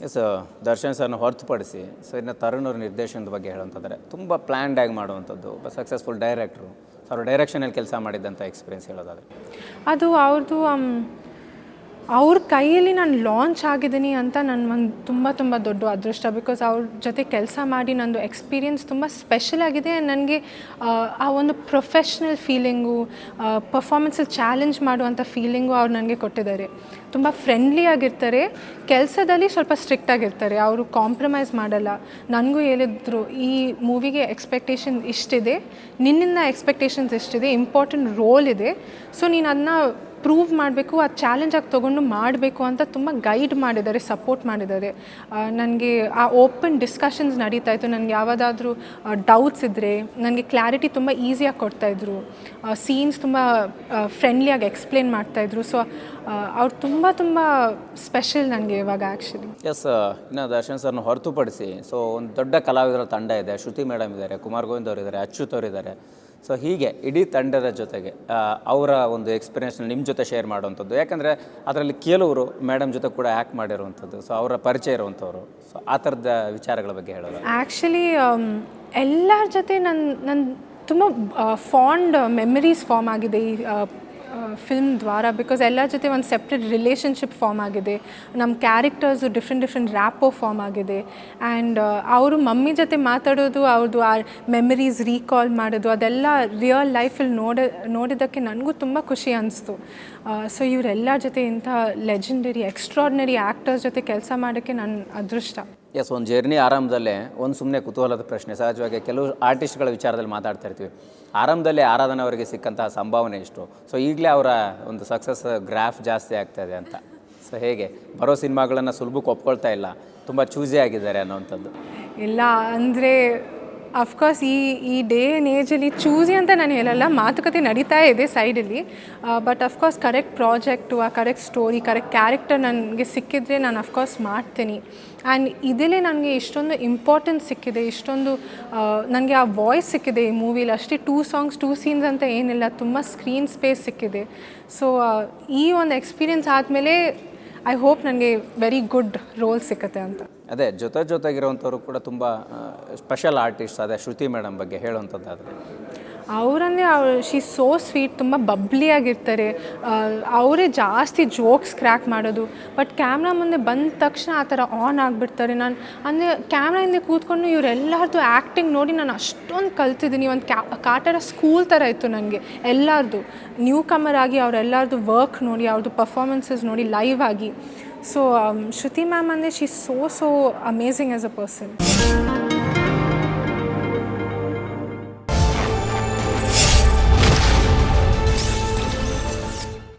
S Darshan ಸರ್ನ ಹೊರತುಪಡಿಸಿ so ಇನ್ನು ತರುಣ್ ಅವ್ರ ನಿರ್ದೇಶನದ ಬಗ್ಗೆ ಹೇಳುವಂಥದ್ರೆ ತುಂಬ ಪ್ಲ್ಯಾಂಡ್ ಆಗಿ ಮಾಡುವಂಥದ್ದು ಒಬ್ಬ ಸಕ್ಸಸ್ಫುಲ್ ಡೈರೆಕ್ಟ್ರು ಸೊ ಅವ್ರ ಡೈರೆಕ್ಷನಲ್ಲಿ ಕೆಲಸ ಮಾಡಿದ್ದಂಥ ಎಕ್ಸ್ಪೀರಿಯನ್ಸ್ ಹೇಳೋದಾದ್ರೆ. ಅದು ಅವ್ರದ್ದು ಅವ್ರ ಕೈಯಲ್ಲಿ ನಾನು ಲಾಂಚ್ ಆಗಿದ್ದೀನಿ ಅಂತ ನನ್ನ ಒಂದು ತುಂಬ ತುಂಬ ದೊಡ್ಡ ಅದೃಷ್ಟ ಬಿಕಾಸ್ ಅವ್ರ ಜೊತೆ ಕೆಲಸ ಮಾಡಿ ನಂದು ಎಕ್ಸ್ಪೀರಿಯನ್ಸ್ ತುಂಬ ಸ್ಪೆಷಲ್ ಆಗಿದೆ ನನಗೆ, ಆ ಒಂದು ಪ್ರೊಫೆಷ್ನಲ್ ಫೀಲಿಂಗು ಪರ್ಫಾಮೆನ್ಸಲ್ಲಿ ಚಾಲೆಂಜ್ ಮಾಡುವಂಥ ಫೀಲಿಂಗು ಅವ್ರು ನನಗೆ ಕೊಟ್ಟಿದ್ದಾರೆ. ತುಂಬ ಫ್ರೆಂಡ್ಲಿ ಆಗಿರ್ತಾರೆ. ಕೆಲಸದಲ್ಲಿ ಸ್ವಲ್ಪ ಸ್ಟ್ರಿಕ್ಟ್ ಆಗಿರ್ತಾರೆ. ಅವರು ಕಾಂಪ್ರಮೈಸ್ ಮಾಡಲ್ಲ. ನನಗೂ ಹೇಳಿದ್ರು, ಈ ಮೂವಿಗೆ ಎಕ್ಸ್ಪೆಕ್ಟೇಷನ್ ಇಷ್ಟಿದೆ. ನಿನ್ನಿಂದ ಎಕ್ಸ್ಪೆಕ್ಟೇಷನ್ಸ್ ಇಷ್ಟಿದೆ. ಇಂಪಾರ್ಟೆಂಟ್ ರೋಲ್ ಇದೆ. ಸೊ ನೀನು ಅದನ್ನ ಪ್ರೂವ್ ಮಾಡಬೇಕು, ಆ ಚಾಲೆಂಜಾಗಿ ತೊಗೊಂಡು ಮಾಡಬೇಕು ಅಂತ ತುಂಬ ಗೈಡ್ ಮಾಡಿದ್ದಾರೆ ಸಪೋರ್ಟ್ ಮಾಡಿದ್ದಾರೆ. ನನಗೆ ಆ ಓಪನ್ ಡಿಸ್ಕಷನ್ಸ್ ನಡೀತಾ ಇತ್ತು. ನನಗೆ ಯಾವುದಾದ್ರೂ ಡೌಟ್ಸ್ ಇದ್ದರೆ ನನಗೆ ಕ್ಲಾರಿಟಿ ತುಂಬ ಈಸಿಯಾಗಿ ಕೊಡ್ತಾಯಿದ್ರು ಸೀನ್ಸ್ ತುಂಬ ಫ್ರೆಂಡ್ಲಿಯಾಗಿ ಎಕ್ಸ್ಪ್ಲೇನ್ ಮಾಡ್ತಾಯಿದ್ರು ಸೊ ಅವ್ರು ತುಂಬ ತುಂಬ ಸ್ಪೆಷಲ್ ನನಗೆ ಇವಾಗ ಆ್ಯಕ್ಚುಲಿ ಎಸ್ ಇನ್ನು ದರ್ಶನ್ ಸರ್ನ ಹೊರತುಪಡಿಸಿ ಸೊ ಒಂದು ದೊಡ್ಡ ಕಲಾವಿದರ ತಂಡ ಇದೆ. ಶ್ರುತಿ ಮೇಡಮ್ ಇದ್ದಾರೆ, ಕುಮಾರ್ ಗೋವಿಂದ್ ಅವರಿದ್ದಾರೆ, ಅಚ್ಯುತ್ ಅವರು ಇದ್ದಾರೆ ಸೊ ಹೀಗೆ ಇಡೀ ತಂಡದ ಜೊತೆಗೆ ಅವರ ಒಂದು ಎಕ್ಸ್ಪೀರಿಯನ್ಸ್ನ ನಿಮ್ಮ ಜೊತೆ ಶೇರ್ ಮಾಡುವಂಥದ್ದು. ಯಾಕಂದರೆ ಅದರಲ್ಲಿ ಕೆಲವರು ಮೇಡಮ್ ಜೊತೆ ಕೂಡ ಆ್ಯಕ್ಟ್ ಮಾಡಿರುವಂಥದ್ದು. ಸೊ ಅವರ ಪರಿಚಯ ಇರುವಂಥವ್ರು. ಸೊ ಆ ಥರದ ವಿಚಾರಗಳ ಬಗ್ಗೆ ಹೇಳೋದು. ಆ್ಯಕ್ಚುಲಿ ಎಲ್ಲರ ಜೊತೆ ನನ್ನ ನನ್ನ ತುಂಬ ಫಾಂಡ್ ಮೆಮರೀಸ್ ಫಾರ್ಮ್ ಆಗಿದೆ ಈ ಫಿಲ್ಮ್ ದ್ವಾರ ಬಿಕಾಸ್ ಎಲ್ಲರ ಜೊತೆ ಒಂದು ಸೆಪ್ರೇಟ್ ರಿಲೇಷನ್ಶಿಪ್ ಫಾರ್ಮ್ ಆಗಿದೆ. ನಮ್ಮ characters different different rapport form ಆಗಿದೆ. ಆ್ಯಂಡ್ ಅವರು ಮಮ್ಮಿ ಜೊತೆ ಮಾತಾಡೋದು ಅವ್ರದ್ದು ಆ ಮೆಮರೀಸ್ ರೀಕಾಲ್ ಮಾಡೋದು, ಅದೆಲ್ಲ ರಿಯಲ್ ಲೈಫಲ್ಲಿ ನೋಡ ನೋಡಿದ್ದಕ್ಕೆ ನನಗೂ ತುಂಬ ಖುಷಿ ಅನಿಸ್ತು. ಸೊ ಇವರೆಲ್ಲ ಜೊತೆ ಇಂಥ ಲೆಜೆಂಡರಿ ಎಕ್ಸ್ಟ್ರಾಡ್ನರಿ ಆ್ಯಕ್ಟರ್ಸ್ ಜೊತೆ ಕೆಲಸ ಮಾಡೋಕ್ಕೆ ನನ್ನ ಅದೃಷ್ಟ. ಎಸ್, ಒಂದು ಜರ್ನಿ ಆರಂಭದಲ್ಲೇ, ಒಂದು ಸುಮ್ಮನೆ ಕುತೂಹಲದ ಪ್ರಶ್ನೆ. ಸಹಜವಾಗಿ ಕೆಲವು ಆರ್ಟಿಸ್ಟ್ಗಳ ವಿಚಾರದಲ್ಲಿ ಮಾತಾಡ್ತಾ ಇರ್ತೀವಿ ಆರಂಭದಲ್ಲೇ ಆರಾಧನೆ ಅವರಿಗೆ ಸಿಕ್ಕಂತಹ ಸಂಭಾವನೆ ಎಷ್ಟು? ಸೊ ಈಗಲೇ ಅವರ ಒಂದು ಸಕ್ಸಸ್ ಗ್ರಾಫ್ ಜಾಸ್ತಿ ಆಗ್ತಾಯಿದೆ ಅಂತ. ಸೊ ಹೇಗೆ? ಬರೋ ಸಿನಿಮಾಗಳನ್ನು ಸುಲಭಕ್ಕೆ ಒಪ್ಕೊಳ್ತಾ ಇಲ್ಲ. ತುಂಬ ಚೂಸೇ ಆಗಿದ್ದಾರೆ ಅನ್ನೋವಂಥದ್ದು ಇಲ್ಲ, ಅಂದರೆ ಅಫ್ಕೋರ್ಸ್ ಈ ಈ ಡೇ ಆ್ಯಂಡ್ ಏಜಲ್ಲಿ ಚೂಸಿ ಅಂತ ನಾನು ಹೇಳಲ್ಲ, ಮಾತುಕತೆ ನಡೀತಾ ಇದೆ ಸೈಡಲ್ಲಿ but of course correct project ಆ ಕರೆಕ್ಟ್ ಸ್ಟೋರಿ ಕರೆಕ್ಟ್ ಕ್ಯಾರೆಕ್ಟರ್ ನನಗೆ ಸಿಕ್ಕಿದ್ರೆ ನಾನು ಅಫ್ಕೋರ್ಸ್ ಮಾಡ್ತೀನಿ. ಆ್ಯಂಡ್ ಇದರಲ್ಲಿ ನನಗೆ ಇಷ್ಟೊಂದು ಇಂಪಾರ್ಟೆನ್ಸ್ ಸಿಕ್ಕಿದೆ, ಇಷ್ಟೊಂದು ನನಗೆ ಆ ವಾಯ್ಸ್ ಸಿಕ್ಕಿದೆ ಈ ಮೂವಿಲಿ ಅಷ್ಟೇ ಟೂ ಸಾಂಗ್ಸ್ ಟೂ ಸೀನ್ಸ್ ಅಂತ ಏನಿಲ್ಲ, ತುಂಬ ಸ್ಕ್ರೀನ್ ಸ್ಪೇಸ್ ಸಿಕ್ಕಿದೆ. ಸೊ ಈ ಒಂದು ಎಕ್ಸ್ಪೀರಿಯನ್ಸ್ ಆದಮೇಲೆ ಐ ಹೋಪ್ ನನಗೆ ವೆರಿ ಗುಡ್ ರೋಲ್ ಸಿಕ್ಕತ್ತೆ ಅಂತ. ಅದೇ, ಜೊತೆ ಜೊತೆಗಿರುವಂಥವ್ರು ಕೂಡ ತುಂಬ ಸ್ಪೆಷಲ್ ಆರ್ಟಿಸ್ಟ್ ಅದೇ, ಶ್ರುತಿ ಮೇಡಮ್ ಬಗ್ಗೆ ಹೇಳುವಂಥದ್ದಾದರೆ. ಅವರಂದರೆ ಅವ್ರು ಶಿ ಸೋ ಸ್ವೀಟ್ ತುಂಬ ಬಬ್ಲಿ ಆಗಿರ್ತಾರೆ. ಅವರೇ ಜಾಸ್ತಿ ಜೋಕ್ಸ್ ಕ್ರ್ಯಾಕ್ ಮಾಡೋದು. ಬಟ್ ಕ್ಯಾಮ್ರಾ ಮುಂದೆ ಬಂದ ತಕ್ಷಣ ಆ ಥರ ಆನ್ ಆಗಿಬಿಡ್ತಾರೆ. ನಾನು ಅಂದರೆ ಕ್ಯಾಮ್ರಾ ಹಿಂದೆ ಕೂತ್ಕೊಂಡು ಇವರೆಲ್ಲರದು ಆ್ಯಕ್ಟಿಂಗ್ ನೋಡಿ ನಾನು ಅಷ್ಟೊಂದು ಕಲ್ತಿದ್ದೀನಿ ಒಂದು ಕ್ಯಾ ಕಾಟರ ಸ್ಕೂಲ್ ಥರ ಇತ್ತು ನನಗೆ ಎಲ್ಲರದು. ನ್ಯೂ ಕಮರ್ ಆಗಿ ಅವರೆಲ್ಲರದು ವರ್ಕ್ ನೋಡಿ ಅವ್ರದ್ದು ಪರ್ಫಾರ್ಮೆನ್ಸಸ್ ನೋಡಿ ಲೈವ್ ಆಗಿ. ಸೊ ಶ್ರುತಿ ಮ್ಯಾಮ್ ಅಂದರೆ she so so amazing as a person